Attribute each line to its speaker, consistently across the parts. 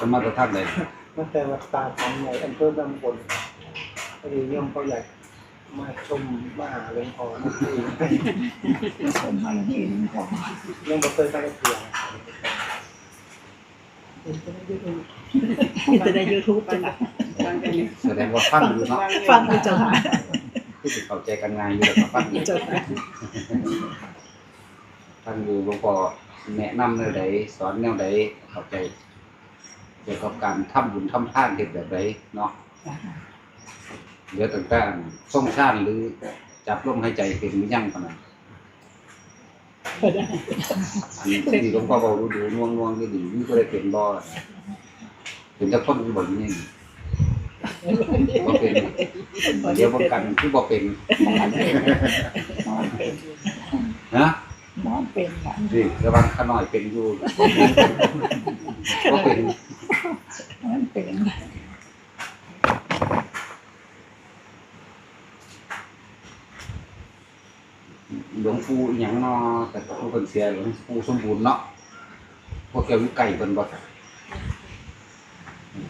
Speaker 1: สมาธิท่านเลย
Speaker 2: ตั้งแต่วัดตาทำในอำเภอบางบนพอดีโยมเขาอยากมาชมมาหาหลวงพ่อนะที่
Speaker 3: ชมมาที่หลวงพ่อ
Speaker 2: ยังบ่เคยไปเที่ยว
Speaker 3: จะได้ยูทูบจะละ
Speaker 1: แสดงว่าฟังอยู่เนาะ
Speaker 3: ฟังเจ้าค่ะ
Speaker 1: คือสิเข้าใจกันง่ายอยู่แล้วก็ฟังอยู่
Speaker 3: เจ้าค่ะ
Speaker 1: ฟังอยู่หลวงพ่อแนะนำแนวใดสอนแนวใดเข้าใจ เกี่ยวกับการทำบุญทำทานเฮ็ดแบบใดเนาะเหลือต่างๆส่งชาติหรือจับลมหายใจเป็นหรือยังปานนั้น
Speaker 3: ก็ได้
Speaker 1: อันนี้ที่หลวงพ่อบอกดูดูน่วงน่วงๆนี่ดีนี่ก็ได้เป็นบ่เป็นแต่คนที่บ่อยู่นี่บ่เป็นเดี๋ยวบ่กันที่บ่เป็น
Speaker 3: นอนเป็น
Speaker 1: นะ
Speaker 3: นอนเป็นค่ะ
Speaker 1: สิระวังขาน้อยเป็นอยู่บ่เป็น
Speaker 3: นอนเป็น
Speaker 1: หลวงปู่อีหยังเนาะแต่ผู้เพิ่นเสียหลวงปู่สมบูรณ์เนาะพวกแกอยู่ไกลเพิ่นบ่ครับ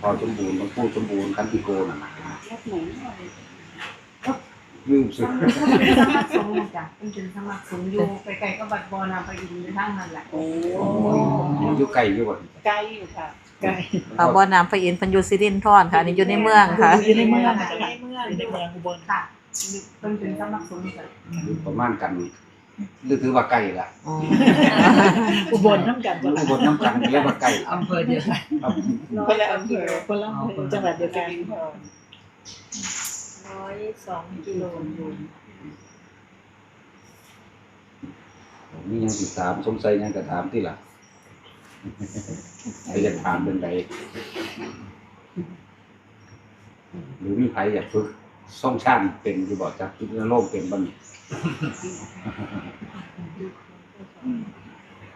Speaker 1: พอสมบูรณ์หลวงปู่สมบูรณ์คันติโกนั่นน่ะลืมสึก
Speaker 4: สมัครสงฆ์จ้ะเป็นจุดสมัครสงฆ์อยู่ไกลๆก็บัดบอนาไปอินในทางนั้นแหละ
Speaker 3: โอ้
Speaker 1: อยู่ไกลอยู่บ่
Speaker 3: ไกลอยู่ค่ะ ไกล
Speaker 5: อ่าบ่อน้ำพระอินทร์เพันอยูซิรินทรค่ะอันนี่อยู่ในเมืองค่ะ
Speaker 3: อยู่ในเมืองค่ะอยู่ในเมืองอยู่ในเมืองอุบล
Speaker 4: ค่ะเป็นจุดสมัครสงฆ์จ้ะ
Speaker 1: อยู่ประมาณกันหรือถือว่าไกลล่ะ
Speaker 3: อุบลน้ำกัน
Speaker 1: อยู่บนน้ำกันเรียกว่าไกล
Speaker 6: อำเภอเดียวกัน
Speaker 1: ครับ
Speaker 3: คนละอำเภอคนละอำเภอจังหวัดเดียวกัน
Speaker 4: ร้อยสองกิโลอยู่
Speaker 1: มีหยังสิถามสงสัยหยังก็ถามติล่ะ ใครจะถามเป็นใดหรือมีใครอยากฝึกส่งชาติเป็นอยู่บ่จักจุดโลกเป็นบ่นี่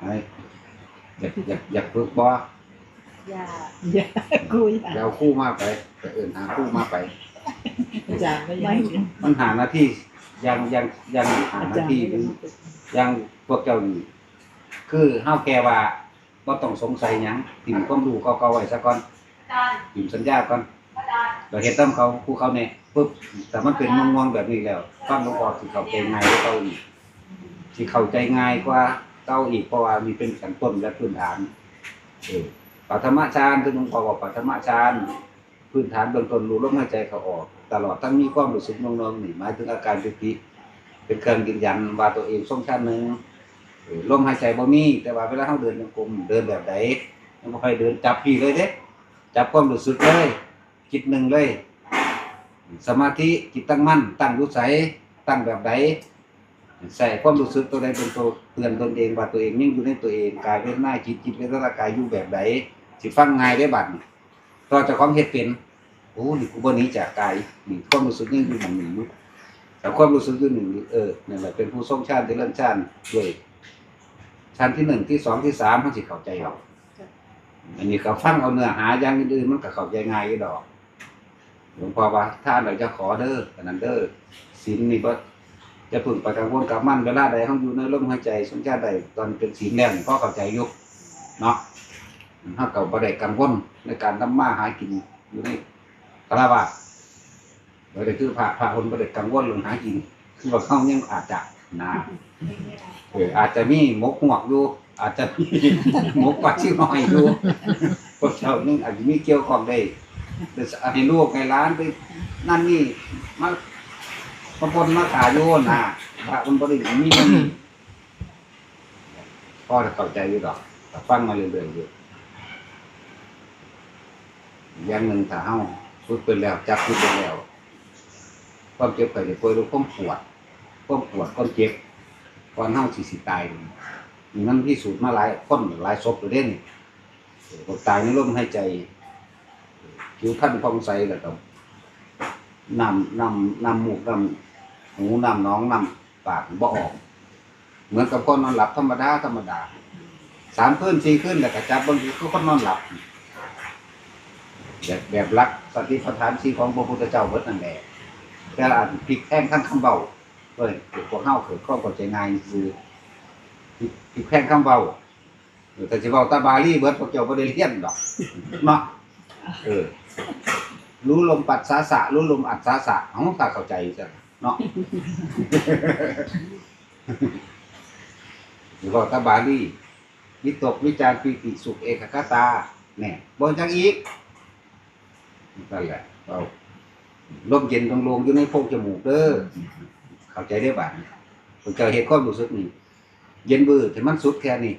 Speaker 1: ไอ้อยากอยากอยากฝึกบ่
Speaker 4: ยา
Speaker 3: อย่าคุย
Speaker 1: อยาเอาคู่มาไปไปเอิ้นหาคู่มาไป
Speaker 3: อาจารย์ก็ยัง
Speaker 1: มันหาหน้าที่ยังยังยังหา
Speaker 3: อา
Speaker 1: หน้า
Speaker 3: จารย์
Speaker 1: ที่หรือยังพวกเจ้านี่คือเฮาแค่ว่า บ่ต้องสงสัยหยังถิ่มความรู้เก่าๆไว้ซะก่อนถิ่มสัญญาก่อนเราเฮ็ดตามเขาผู้เขาเนี่ยปึ๊บแต่มันเป็นงงๆแบบนี้แล้วฟังหลวงพ่อสิเข้าใจง่ายกว่าเก่าอีกสิเข้าใจง่ายกว่าเก่าอีกเพราะว่ามีเป็นขั้นต้นและพื้นฐานเออปัทมฌานคือหลวงพ่อบอกปัทมฌานพื้นฐานเบื้องต้นรู้ลมหายใจเขาออก ตลอดทั้งมีความรู้สึกนองๆนี่หมายถึงอาการปิติเป็นเครื่องยืนยันว่าตัวเองทรงชาติหนึ่งเออ ลมหายใจบ่มีแต่ว่าเวลาเราเดินจงกรมเดินแบบใดมันบ่ค่อยเดินจับพี่เลยเด้จับความรู้สึกเลยจิตหนึ่งเลย สมาธิจิตตั้งมั่น ตั้งอยู่ใสตั้งแบบใดใส่ความรู้สึกตัวใดเป็นตัวเตือนตนเองว่าตัวเองยังอยู่ในตัวเองกายเวทนหน้าจิตจิตเวทนร่างกายอยู่แบบใดสิฟังง่ายได้บัดนี้ต่อจากความเฮ็ดเป็นโอ้นี่กูบ่หนี้จากกายนี่ความรู้สึกยังอยู่หนึ่งหนึ่งอยู่แต่ความรู้สึกอยู่หนึ่งนี่เออนั่นแหละเป็นผู้ทรงชาติที่เริ่มชาติด้วย ชั้นที่หนึ่งที่สองที่สามมันสิเข้าใจหรอกอันนี้ก็ฟังเอาเนื้อหาอย่างอื่นๆมันก็เข้าใจง่ายอยู่ดอกหลวงพ่อว่าถ้าเราจะขอเด้ออันนั้นเด้อศีลนี่บ่จะพึงไปกังวลกับมันเวลาใดเฮาอยู่ในลมหายใจทรงชาติใดตอนเป็นศีลแล้วนี่ก็เข้าใจอยู่เนาะเฮาก็บ่ได้กังวลในการทำมาหากินอยู่ในคารวะเราได้คือพระพระคนประเด็กังวลเรื่องหากินคือว่าเขายังอาจจะนะ เอออาจจะมีหมกหวกอยู่อาจจะมีหมกปลาชิวหน่อยอยู่พวกเจ้านึงอาจจะมีเกี่ยวข้องได้แต่ให้ลูกให้ร้านไปนั่นนี่มามาปนมาขายโยนะพระคนบริมีมันพ่อจะเข้าใจอยู่ดอกฟังมาเรื่อยๆอยู่อย่างหนึ่งถ้าเฮาฝึกไปแล้วจับฝึกไปแล้วความเจ็บไข้ได้ป่วยรือความปวดความปวดความเจ็บ ก่อนเฮาสิสิตายนี่มันพิสูจน์มาหลายคนหลายศพแล้วเด้นี่คนตายในลมหายใจผิวพรรณผ่องใสแล้วก็นำนำน้ำมูกนำหูนำน้องนำปากบ่ออก เหมือนกับคนนอนหลับธรรมดาธรรมดาสามคืนสี่คืนแล้วก็จับบางทีก็คนนอนหลับแบบแบบรักสติปัฏฐานสีของพระพุทธเจ้าเบิดนั่นแหละแต่อ่านพลิกแท่งทั้งคำเบา เฮ้ยพวกเฮาเกิดข้อเข้าใจง่ายคือพลิกพลิกแท่งคำเบาเออแต่สิเว้าตาบาลีเบิดพวกเจ้าบ่ได้เรียนดอกเนาะเออ รู้ลมปัดสาสะ รู้ลมอัดสาสะเฮาถ้าเข้าใจซะเนาะสิเว้าตาบาลีวิตกวิจารปีติสุขเอกคตาแหน่บ่จังอีกนั่นแหละเอาลมเย็นตรงลงอยู่ในโพรงจมูกเด้อ เข้าใจได้บ่าดนี้พวกเจ้าเฮ็ดความรู้สึกนี่เย็นบื้อถึงมันสุดแค่นี้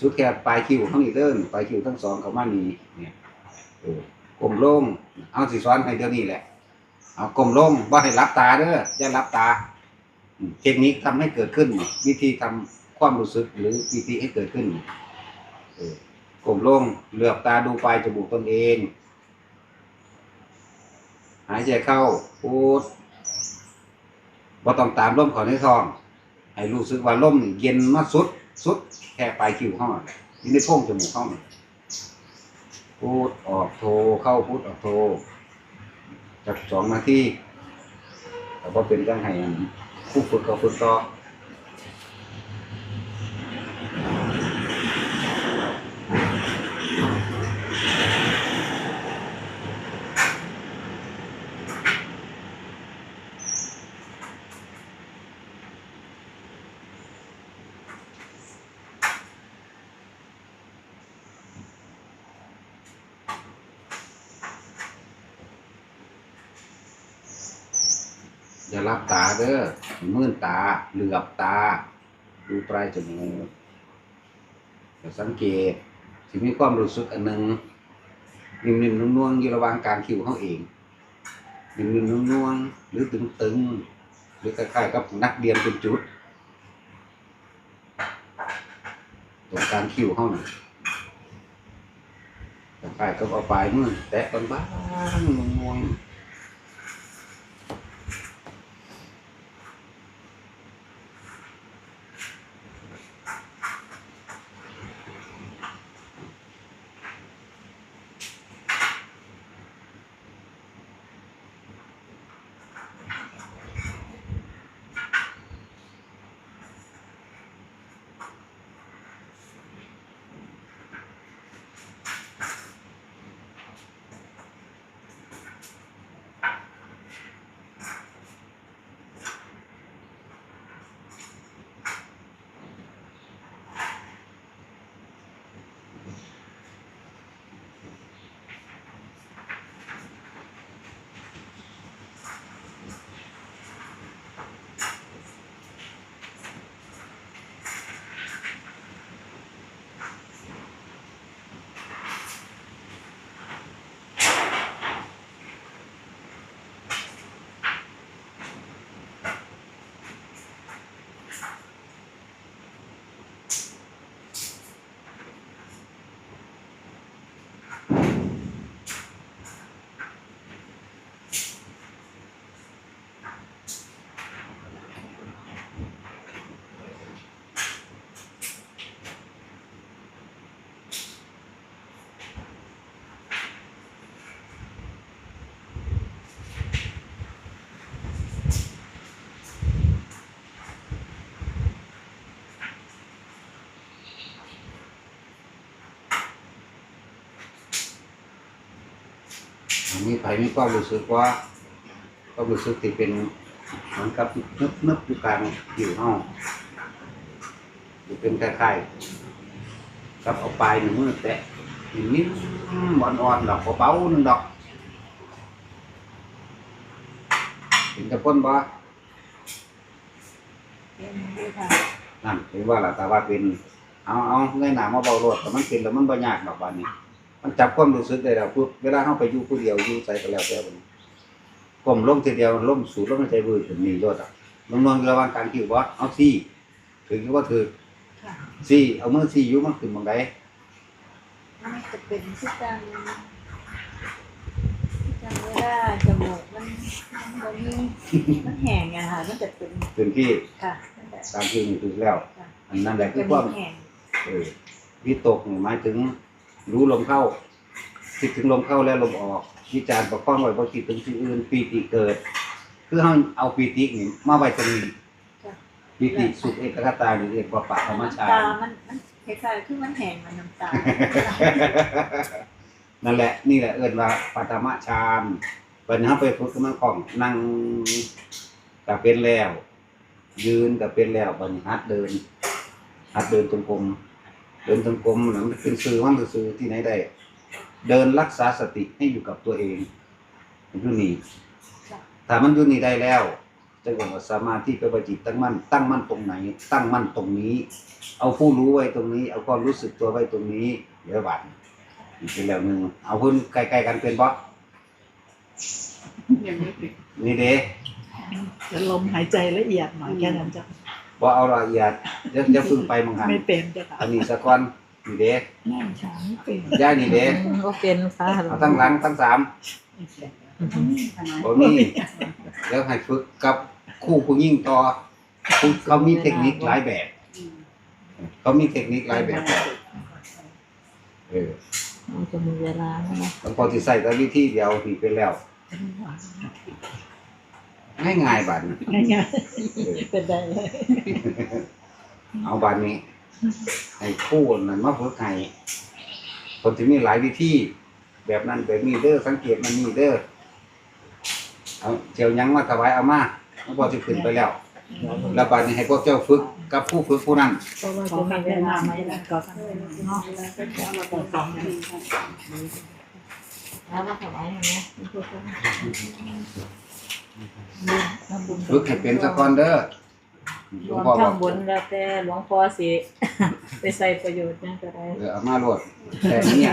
Speaker 1: สุดแค่ปลายคิ้วข้งนี้เด้อปลายคิ้วทั้งสองเขามานี่เนี่ยกลมลงเอาสิสอนให้เดี๋ยวนี้แหละ เอากลมลงบ่ให้รับตาเด้ออย่ารับตาเทคนิคทำให้เกิดขึ้น วิธีทำความรู้สึกหรือวิธีให้เกิดขึ้นกลมลงเหลือบตาดูปลายจมูกตนเอง หายใจเข้าพูด บ่ต้องตามลมเขอในซอง ให้รู้สึกว่าลมเย็นมาสุดสุดแค่ปลายคิ้วห้องนั่นแหละอยู่ในโพรงจมูกห้องนั่นพูดออกโทเข้าพูดออกโทจากสองนาทีแต่ว่าเป็นจังไห้ผู้ฝึกเขาฝึกต่อ เด้อมื่นตา เหลือบตา ดูปลายจมูกสังเกตสิมีความรู้สึกอันหนึ่งนิ่มๆนุ่งๆอยู่ระหว่างการคิ้วเขาเองนิ่มๆนุ่งๆหรือตึงๆหรือคล้ายๆกับนักเรียนเป็นจุดตรงการคิ้วเขาหน่ะคล้ายๆกับเอาปลายมือแตะบ้างๆนุ่งๆ อันนี้ไผมีความรู้สึกว่าความรู้สึกที่เป็นเหมือนกับนึบนึบอยู่กลางอยู่ห้องหรือเป็นคล้ายๆกับเอาปลายหนึ่งมือแตะนิ่มๆอ่อนๆดอกเบาๆหนึ่งดอกเห็นตะพ้นบ่
Speaker 3: เป็นด้วยค่ะ
Speaker 1: นั่นเห็นว่าล่ะแต่ว่าเป็น เอาเอาเงยหน้ามาเบาโลดแต่มันเป็นแล้วมันบ่ยากดอกบานนี้ มันจับความรู้สึกได้แล้วปุ๊บเวลาเฮาไปอยู่ผู้เดียวอยู่ใส่ก็แล้วแต่บัดนี้ก้มลงทีเดียวล้มสูดลมหายใจวืดถึงนี่โลดอะลงนอนระหว่างการคิวบ่เอาซี่ถึงหรือว่าถือ
Speaker 3: ค่ะ
Speaker 1: ซี่เอามือซี่อยู่มันขึ้นบังได
Speaker 3: มันจะเป็นที่จังที่จังเวลาจมูกมันมันบ่มีมันแห้งอะค่ะมันจะเป็น
Speaker 1: ถึงที่
Speaker 3: ค่ะมันจะ
Speaker 1: ตามที่นี่ถูกแล้ว
Speaker 3: ค่ะ
Speaker 1: อันนั้นแหละคื
Speaker 3: จะ
Speaker 1: อค
Speaker 3: มี
Speaker 1: วาม
Speaker 3: แห้ง
Speaker 1: เออวิตกนี่หมายถึง รู้ลมเข้า คิดถึงลมเข้าแล้วลมออกวิจารณ์ประกอบไว้บ่คิดถึงสิ่งอื่นปีติเกิด คือเฮาเอาปีตินี่มาไว้ตรงนี้
Speaker 3: ค่ะ
Speaker 1: ปีติสุขเอกคตาหรือเอกปะปะธรรมชา
Speaker 3: ตา
Speaker 1: ติ
Speaker 3: มันมันคล้ายๆคือมันแห้งมันน้ำตา
Speaker 1: นั่นแหละ นี่แหละเอิ้นว่าปฐมฌานเป็นเฮาไปฝึกมันของนั่งก็เป็นแล้ว ยืนก็เป็นแล้วบัดนี้หัดเดิน หัดเดินจงกรม เดินจงกรมน่ะมันเป็นสื่อมันคือสื่อที่ไหนได้เดินรักษาสติให้อยู่กับตัวเองอยู่นี่ถ้ามันอยู่นี่ได้แล้วจะเรียกว่าสมาธิเป็นจิตตั้งมั่นตั้งมั่นตรงไหน ตั้งมั่นตรงนี้ เอาผู้รู้ไว้ตรงนี้ เอาความรู้สึกตัวไว้ตรงนี้เดี๋ยวบัดอีกเป็นแล้วหนึ่งเอาพื้นใกล้ๆกันเป็นบ่
Speaker 4: ยังไม่ปิด
Speaker 1: นี่เด้
Speaker 6: แล้วลมหายใจละเอียดหน่อยแค่นั้นจ้ะ
Speaker 1: บ่เอาละเอียดเดี๋ยวเดี๋ยวพึ่งไปมังหัน
Speaker 6: ไม่เป็นจ้ะค่ะ
Speaker 1: อันนี้สักวันนี่เด้
Speaker 6: นั่งช้าไม่เป็น
Speaker 1: ย่ายนี่เด้
Speaker 5: ก็เป็นค่ะ
Speaker 1: เอาทั้งหลังทั้งสามบ่มีเดี๋ยวให้ฝึกกับคู่ผู้ยิ่งต่อผู้เขามีเทคนิคหลายแบบเขามีเทคนิคหลายแบบเออ
Speaker 5: มันจะมีเวลาไหมนะ
Speaker 1: บางคนที่ใส่แต่วิธีเดียวที่เป็นแล้ว ง่ายๆบัดนี้
Speaker 6: ง่าย
Speaker 1: เออ
Speaker 6: ๆเป็นได้เลย
Speaker 1: เอาบัดนี้ให้คู่นั้นมาฝึกให้คนที่มีหลายวิธีแบบนั้นแบบนี้เด้อสังเกตมันนี่เด้อเอาเจียวหยังมาถวายเอามาแล้วพอจะขึ้นไปแล้ว แล้วบัดนี้ให้พวกเจ้าฝึกกับผู้ฝึกผู้นั้น
Speaker 6: เพราะว่าจะมีเวลาไหมล่ะก็เนาะ
Speaker 4: มาต่อสองนาที
Speaker 5: แล้วมาถวายอย่างนี้
Speaker 1: ฝึกให้เป็นสะก่อนเด้อหล
Speaker 5: ร
Speaker 1: วง
Speaker 5: วม
Speaker 1: พ่อบ
Speaker 5: ทั้
Speaker 1: องก
Speaker 5: บุญแล้วแต่หลวงพ่อสิ ไปใส่ประโยชน์นั่นก็ได้
Speaker 1: เออเอามาโลดแต่เนี่ย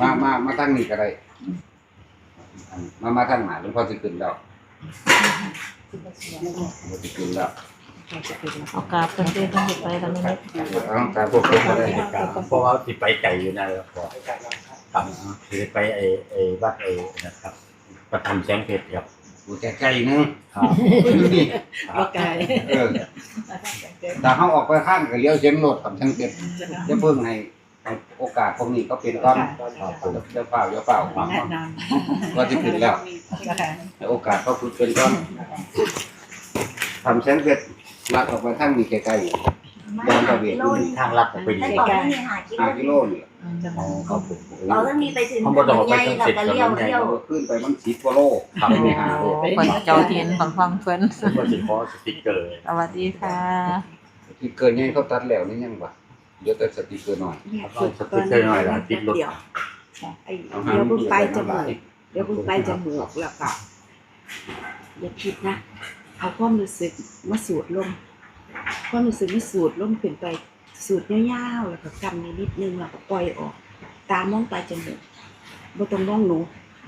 Speaker 1: มามามาตั้งนี่ก็ได้มามาตั้งหน้าหลวงพ่อสิขึ้นแล้วหลวงพ่อสิขึ้นแล้ว
Speaker 5: เอากราบกันเต้นต้องหยุดไปกันนิด
Speaker 1: เอาการพวกเพิ่นก็ได้
Speaker 7: เพราะว่าที่ไปไกลอยู่นะครับพ่อครับคือไปไอ้ไอ้วัดไอ้นะครับประทุมแสงเพชรครับ
Speaker 1: กูแก่ไกลนึง
Speaker 7: ครับ
Speaker 1: นี่
Speaker 6: ก็ไกล
Speaker 1: เออแต่เขาออกไปข้างก็เลี้ยวเส้นรถกับทั้งเป็ดจะเพิ่งให้ให้โอกาสพวกนี้ก็เป็นก้อนเดี๋ยวเปล่าเดี๋ยวเปล่า
Speaker 6: แนะน
Speaker 1: ก็จะขึ้นแล้วำ
Speaker 6: ก็ค่ะ
Speaker 1: ให้โอกาสเขาคือเป็นก้อนทำเส้นเป็ด ลัดออกไปทางนี้ไกลๆบอลตะเวียน
Speaker 7: ทางลัดออกไปดี
Speaker 8: แต่ก่อนไม่มีหากิโล
Speaker 1: ห้ากิโลนี่
Speaker 7: อ๋อครับผม
Speaker 8: เราต้องมีไปถึง
Speaker 7: เขาบอกว่าไป
Speaker 8: ใหญ่
Speaker 7: ทาง
Speaker 8: เรา
Speaker 7: สิทธิ์
Speaker 8: ก็
Speaker 7: กับ
Speaker 8: เลี้ยว
Speaker 7: น้ำใหญ่
Speaker 8: เลี้ยว
Speaker 1: ขึ้นไปมันสิบกิโล
Speaker 7: ครับ
Speaker 1: ไม่หาโล
Speaker 5: ๆคนเจ้าทินฟังฟังเพิ่น
Speaker 7: ผมก็สิขอสติ๊กเกอร์
Speaker 5: สวัสดีค่ะ
Speaker 1: ที่เกินยังเขาตัดแล้วนี่ยังวะเดี๋ยวแต่สติกเกอร์หน่อย
Speaker 7: เอาสติ๊กเกอร์หน่อยละติดรถ
Speaker 9: เดี๋ยวไอ้
Speaker 1: เอาหา
Speaker 9: เดี๋ยวเพิ่งไปจ
Speaker 1: ห
Speaker 9: มู
Speaker 1: ลากย
Speaker 9: เดี๋ยวเพิ่งไปจมูกแล้วก็อย่าคิดนะ เอาความรู้สึกมาสูดลมความรู้สึกมาสูดลมขึ้นไปสูดยาวๆแล้วก็กำนิดนึงแล้วก็ปล่อยออก ตามองไปจมูกบ่ต้องมองหนู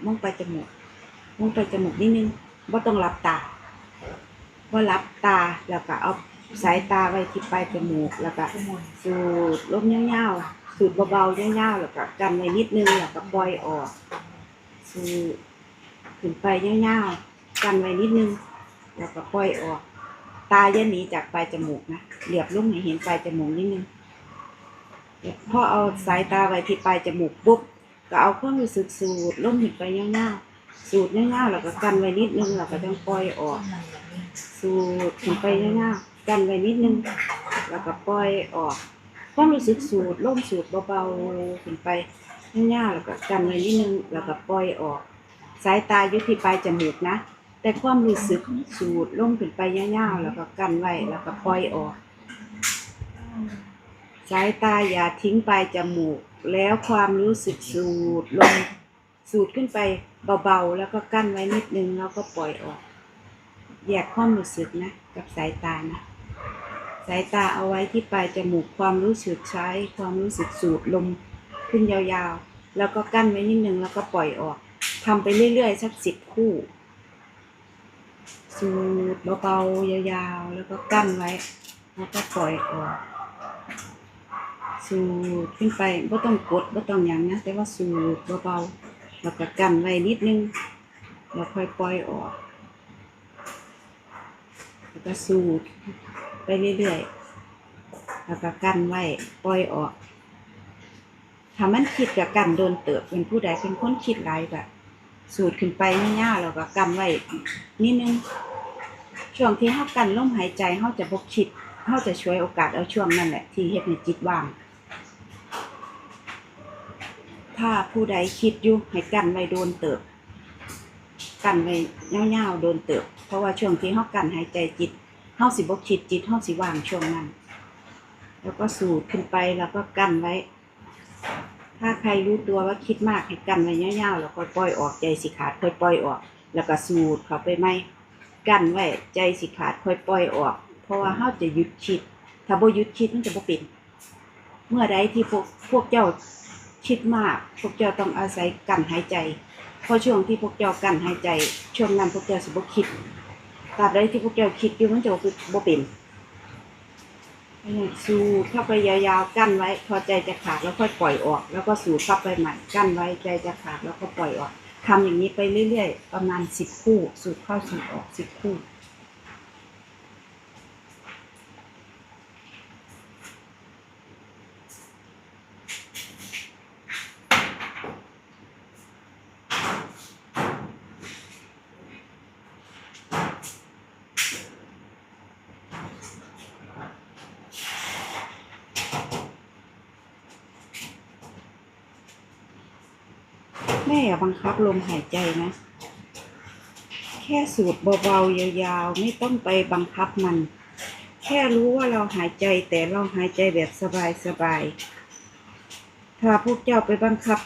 Speaker 9: มองไปจมูกมองไปจมูกนิดนึงบ่ต้องหลับตาบ่หลับตาแล้วก็เอาสายตาไว้ที่ปลายจมูกแล้วก็สูดลมยาวๆสูดเบาๆยาวๆแล้วก็กันไว้นิดนึงแล้วก็ปล่อยออกสูดขึ้นไปยาวๆกันไว้นิดนึง แล้วก็ปล่อยออก ตาอย่าหนีจากปลายจมูกนะเหลียบลงให้เห็นปลายจมูกนิดนึงพอเอาสายตาไว้ที่ปลายจมูกปุ๊บก็เอาเความรู้สึกสูดลมขึ้นไปยาๆสูดยาๆแล้วก็กันไว้นิดนึงแล้วก็ต้องปล่อยออก สูดขึ้นไปยาๆกันไว้นิดนึง แล้วก็ปล่อยออกความรู้สึกสูดลมสูดเบาๆขึ้นไปยาๆแล้วก็กันไว้นิดนึง แล้วก็ปล่อยออก สายตาอยู่ที่ปลายจมูกนะ แต่ความรู้สึกสูดลมขึ้นไปยาวๆแล้วก็กันไว้แล้วก็ปล่อยออก สายตาอย่าทิ้งปลายจมูก แล้วความรู้สึกสูดลมสูดขึ้นไปเบาๆ แล้วก็กั้นไว้นิดนึงแล้วก็ปล่อยออก แยกความรู้สึกนะ กับสายตานะ สายตาเอาไว้ที่ปลายจมูกความรู้สึกใช้ ความรู้สึกสูดลมขึ้นยาวๆ แล้วก็กั้นไว้นิดนึงแล้วก็ปล่อยออกทำไปเรื่อยๆ สักสิบคู่ สูดเบาๆยาวๆ แล้วก็กั้นไว้ แล้วก็ปล่อยออกสูดขึ้นไปไม่ต้องกดไม่ต้องหยังนะแต่ว่าสูดเบาๆแล้วก็กั้นไว้นิดนึงแล้วค่อยปล่อยออกแล้วก็สูดไปเรื่อยๆแล้วก็กั้นไว้ปล่อยออกถ้ามันคิดกับกันโดนเติบเป็นผู้ใดเป็นคนคิดหลายแบบ สูดขึ้นไปยาวๆแล้วก็กันไว้นิดนึง ช่วงที่เฮากันลมหายใจเฮาจะบ่คิดเฮาจะช่วยโอกาสเอาช่วงนั้นแหละ ที่เฮ็ดให้จิตว่าง ถ้าผู้ใดคิดอยู่ให้กันไว้โดนเติบ กันไว้ยาวๆโดนเติบ เพราะว่าช่วงที่เฮากันหายใจจิตเฮาสิบ่คิดจิตเฮาสิว่างช่วงนั้น แล้วก็สูดขึ้นไปแล้วก็กันไว้ ถ้าใครรู้ตัวว่าคิดมากให้กันไว้ยาวๆแล้วก็ปล่อยออกใจสิขาดค่อยปล่อยออก แล้วก็สูดเข้าไปไหมกันไว้ใจสิขาดค่อยปล่อยออก เพราะว่าเฮาจะหยุดคิด ถ้าบ่หยุดคิดมันจะบ่เป็นเมื่อใดที่พวกพวกเจ้าคิดมาก พวกเจ้าต้องอาศัยกันหายใจเพราะช่วงที่พวกเจ้ากันหายใจ ช่วงนั้นพวกเจ้าสิบ่คิดตราบใดที่พวกเจ้าคิดอยู่มันจะบ่เป็น สูดเข้าไปยาวๆกั้นไว้ พอใจจะขาดแล้วค่อยปล่อยออก แล้วก็สูดเข้าไปใหม่กั้นไว้ใจจะขาดแล้วก็ปล่อยออกทำอย่างนี้ไปเรื่อย ๆ ประมาณสิบคู่ สูดเข้าสูดออกสิบคู่ ม่อย่าบังคับลมหายใจนะ แค่สูดเบาๆยาวๆ ไม่ต้องไปบังคับมัน แค่รู้ว่าเราหายใจแต่เราหายใจแบบสบายๆ ถ้าพวกเจ้าไปบังคับ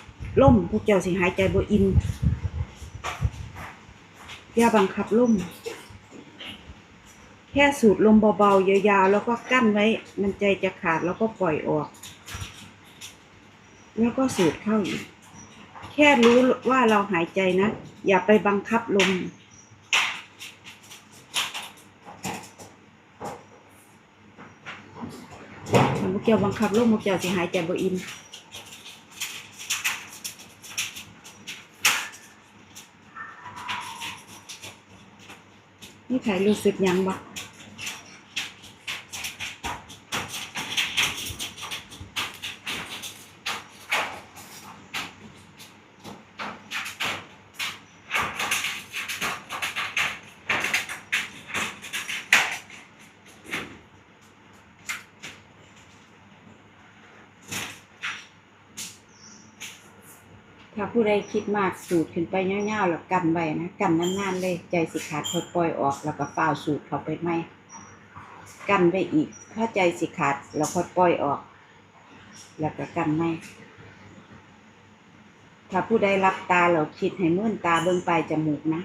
Speaker 9: ล่มพวกเจ้าสิหายใจบ่อินอย่าบังคับล่มแค่สูดลมเบาๆยาวๆ แล้วก็กั้นไว้ มันใจจะขาดแล้วก็ปล่อยออก แล้วก็สูดเข้าอีก แค่รู้ว่าเราหายใจนะ อย่าไปบังคับลมถ้าพวกเจ้าบังคับลมพวกเจ้าสิหายใจบ่อินนี่ใครรู้สึกยังบ่ ใดคิดมากสูดขึ้นไปเงาวๆแล้วกันไว้นะกันนานๆเลยใจสิขาดค่อยปล่อยออกแล้วก็เฝ้าสูดเข้าไปไหมกันไปอีกถ้าใจสิขาดแล้วค่อยปล่อยออก แล้วก็กันไหมถ้าผู้ใดรับตาเราคิดให้มื่นตาเบิ่งปลายจมูกนะ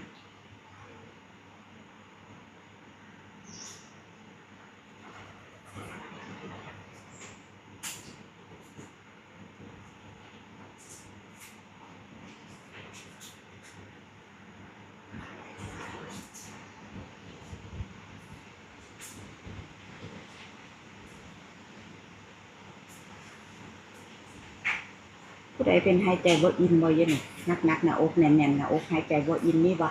Speaker 9: เป็นหายใจบ่อินบ่ยันนักนักหนะอกแน่นแน่นะอกหายใจบ่อินนี่บ่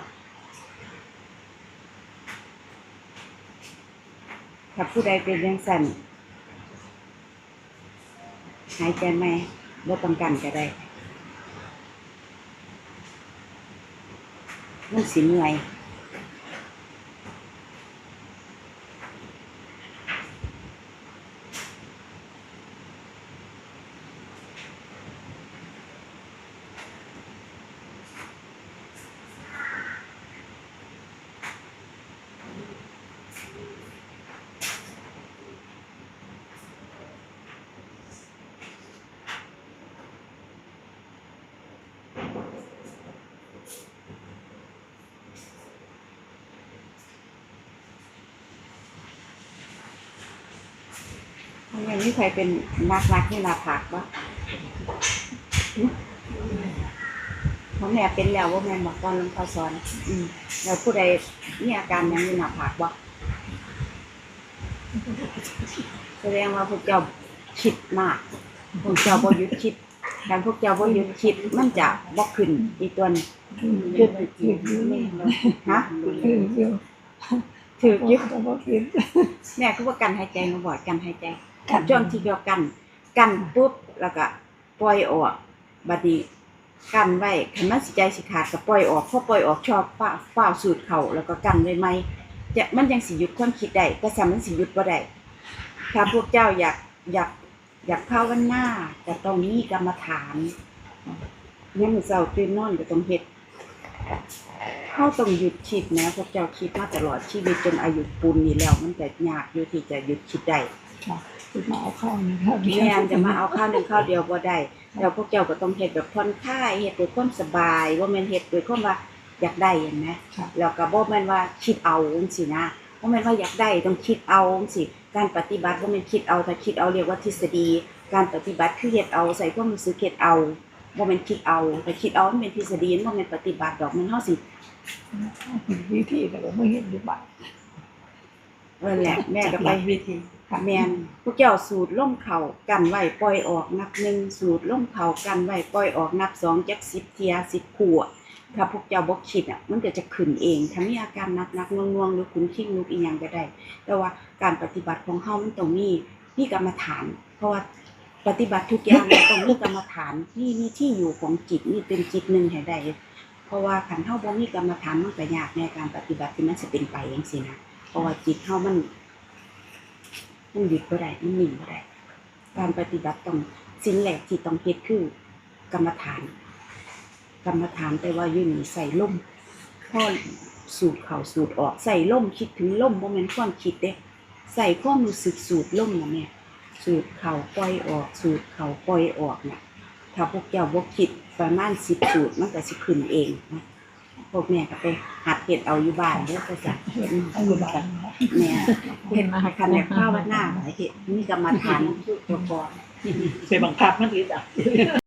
Speaker 9: ถ้าผู้ใดเป็นยังสั่นหายใจไม่บ่ต้องกันก็ได้มันสิเหนื่อย เพราะงั้นนี่ใครเป็นนักรักที่นาผากบ่เพราะแม่เป็นแล้วว่าแม่บอกตอนหลวงพ่อสอน อืมแล้วผู้ใดมีอาการหยังอยู่หน้าผากบ่แสดงว่าพวกเจ้าคิดมากพวกเจ้าบ่หยุดคิดการพวกเจ้าบ่หยุดคิดมันจะบ่ขึ้นอีกตัวหนึงคือฮะ
Speaker 6: คืออยู่
Speaker 9: ถืออยู่
Speaker 6: แต่ว่าคิด
Speaker 9: แม่คือว่ากันหายใจมาบ่อยกันหายใจ ช่วงที่เดียวกัน กันปุ๊บแล้วก็ปล่อยออกบัดนี้กันไว้คันมันสิใจสิขาดก็ปล่อยออกพอปล่อยออกชอบฝ้าฝ้าวสูดเขาแล้วก็กันไว้ไหมจะมันยังสิหยุดความคิดได้แต่สามันสิหยุดบ่ได้ถ้าพวกเจ้าอยากอยากอยากภาวนาแต่ต้องมีกรรมฐานเนี่ยามมื้อเช้าตื่นนอนก็ต้องเฮ็ดเขาต้องหยุดคิดนะพวกเจ้าคิดมาตลอดชีวิตจนอายุปูนนี้แล้ว มันจะยากอยู่ที่จะหยุดคิดได้
Speaker 6: คือมาเอาเข้านะครับ
Speaker 9: แม่นจะมาเอาข้าวหนึ่งข้าวเดียวบ่ได้แล้วพวกเจ้าก็ต้องเฮ็ดแบบผ่อนคลายเฮ็ดด้วยความสบายว่าแม่นเฮ็ดด้วยความว่าอยากได้เห็นไหมแล้วก็บ่แม่นว่าคิดเอาจังซี่นะบ่แม่นว่าอยากได้ต้องคิดเอาจังซี่การปฏิบัติบ่แม่นคิดเอาถ้าคิดเอาเรียกว่าทฤษฎี การปฏิบัติคือเฮ็ดเอาใส่ความรู้สึกเฮ็ดเอาบ่แม่นคิดเอาแต่คิดเอามันเป็นทฤษฎีมันบ่แม่นปฏิบัติดอกมันเฮาสิ
Speaker 6: วิธีแต่ว่าไม่เห็นอยู่บ้าน
Speaker 9: เออแหละแม่ก็
Speaker 6: จั
Speaker 9: ไป
Speaker 6: หลัวิธีค่ะ
Speaker 9: แมนพวกเจ้าสูดล่มเข่ากันไหวปล่อยออกนับหนึ่งสูดล่มเข่ากันไหวปล่อยออกนับสองจักสิบเทียสิบขวดถ้าพวกเจ้าบกคิดอะมันก็จะขึ้นเองถ้ามีอาการนักนักๆน่วงๆหรือคุ้นคิ้งลุกอีหยังก็ได้ แต่ว่าการปฏิบัติของเฮามันต้องมีมีกรรมฐาน เพราะว่าปฏิบัติทุกอย่างต้องมีกรรมฐานนี่มีที่อยู่ของจิตนี่เป็นจิตหนึ่งให้ได้เพราะว่าขันเฮาบ่มีกรรมฐานมันก็ยากในการปฏิบัติที่มันจะเป็นไปจังซี่นะเพราะว่าจิตเฮามัน มันหยุดบ่ได้มันหนีบ่ได้การปฏิบัติต้องสิ่งแรกที่ต้องเฮ็ดคือกรรมฐาน กรรมฐานแต่ว่าอยู่นี่ใส่ลมพ่อสูดเข้าสูดออกใส่ลมคิดถึงลมบ่แม่นความคิดเด้ใส่ความรู้สึกสูดลมน่ะแม่สูดเข้าปล่อยออก สูดเข้าปล่อยออกน่ะถ้าพวกเจ้าบ่คิดประมาณ10สูตรมันก็สิขึ้นเองนะ พวกแม่ก็ไปหัดเฮ็ดเอาอยู่บ้านเด้อก็จะอืม
Speaker 6: เอาอยู่บ้านนะ
Speaker 9: แม่เห็นมาคันแรกข้าววัดหน้าหลายเห็ดมีกรรมฐานตัวก่อน
Speaker 6: ไปบังคับมันอีกอะ